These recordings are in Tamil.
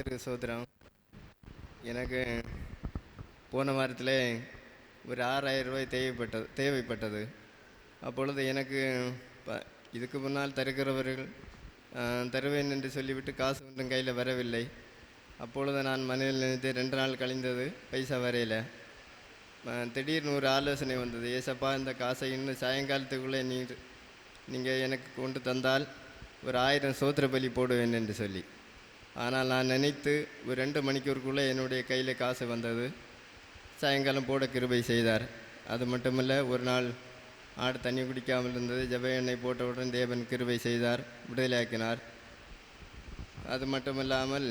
கத்திரிக்கு சோதரம். எனக்கு போன வாரத்தில் ஒரு ஆறாயிரம் ரூபாய் தேவைப்பட்டது தேவைப்பட்டது. அப்பொழுது எனக்கு ப- இதுக்கு முன்னால் தருகிறவர்கள் தருவேன் என்று சொல்லிவிட்டு காசு ஒன்றும் கையில் வரவில்லை. அப்பொழுது நான் மனதில் நினைத்து ரெண்டு நாள் கழிந்தது பைசா வரையில். திடீர்னு ஒரு ஆலோசனை வந்தது. ஏசப்பா இந்த காசை இன்னும் சாயங்காலத்துக்குள்ளே நீ நீங்கள் எனக்கு கொண்டு தந்தால் ஒரு ஆயிரம் சோத்திர பலி போடுவேன் என்று சொல்லி. ஆனால் நான் நினைத்து ஒரு ரெண்டு மணிக்கூருக்குள்ளே என்னுடைய கையில் காசு வந்தது. சாயங்காலம் போட கிருபை செய்தார். அது மட்டுமில்லை ஒரு நாள் ஆடு தண்ணி குடிக்காமல் இருந்தது. ஜப எண்ணெய் போட்டவுடன் தேவன் கிருபை செய்தார் விடுதலையாக்கினார். அது மட்டுமில்லாமல்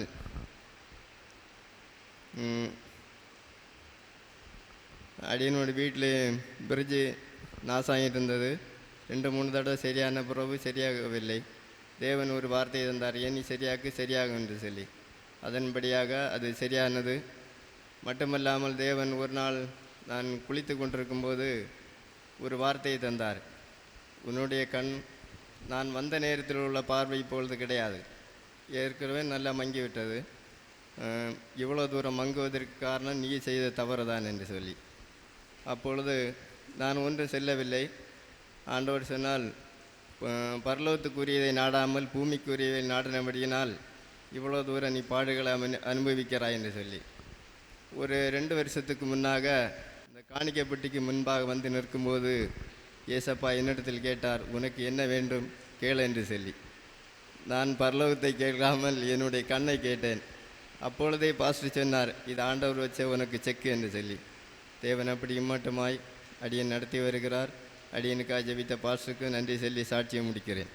அடியனோட வீட்டில் பிரிட்ஜு நாசாகிட்டு இருந்தது ரெண்டு மூணு தடவை சரியான பிறகு சரியாகவில்லை. தேவன் ஒரு வார்த்தை தந்தார் ஏன் சரியாக்கு சரியாகும் என்று சொல்லி. அதன்படியாக அது சரியானது. மட்டுமல்லாமல் தேவன் ஒரு நாள் நான் குளித்து கொண்டிருக்கும்போது ஒரு வார்த்தையை தந்தார். உன்னுடைய கண் நான் வந்த நேரத்தில் உள்ள பார்வை இப்பொழுது கிடையாது. ஏற்கனவே நல்லா மங்கிவிட்டது. இவ்வளோ தூரம் மங்குவதற்கு காரணம் நீ செய்த தவறு தான் என்று சொல்லி. அப்பொழுது நான் ஒன்றும் செல்லவில்லை. ஆண்டவர் சொன்னால் பரலோகத்துக்குரியதை நாடாமல் பூமிக்குரியதை நாடினபடியினால் இவ்வளோ தூரம் நீ பாடுகளை அனு- அனுபவிக்கிறாய் என்று சொல்லி. ஒரு ரெண்டு வருஷத்துக்கு முன்னாக இந்த காணிக்கப்பட்டிக்கு முன்பாக வந்து நிற்கும்போது ஏசப்பா என்னிடத்தில் கேட்டார் உனக்கு என்ன வேண்டும்? கேளு என்று சொல்லி. நான் பரலோகத்தை கேட்காமல் என்னுடைய கண்ணை கேட்டேன். அப்பொழுதே பாஸ்டர் சொன்னார் இது ஆண்டவர் வச்ச உனக்கு செக்கு என்று சொல்லி. தேவன் அப்படி இம்மாட்டமாய் அடியன் நடத்தி வருகிறார். அடியனுக்காக ஜெபித்த பாஸ்டருக்கு நன்றி சொல்லி சாட்சியை முடிக்கிறேன்.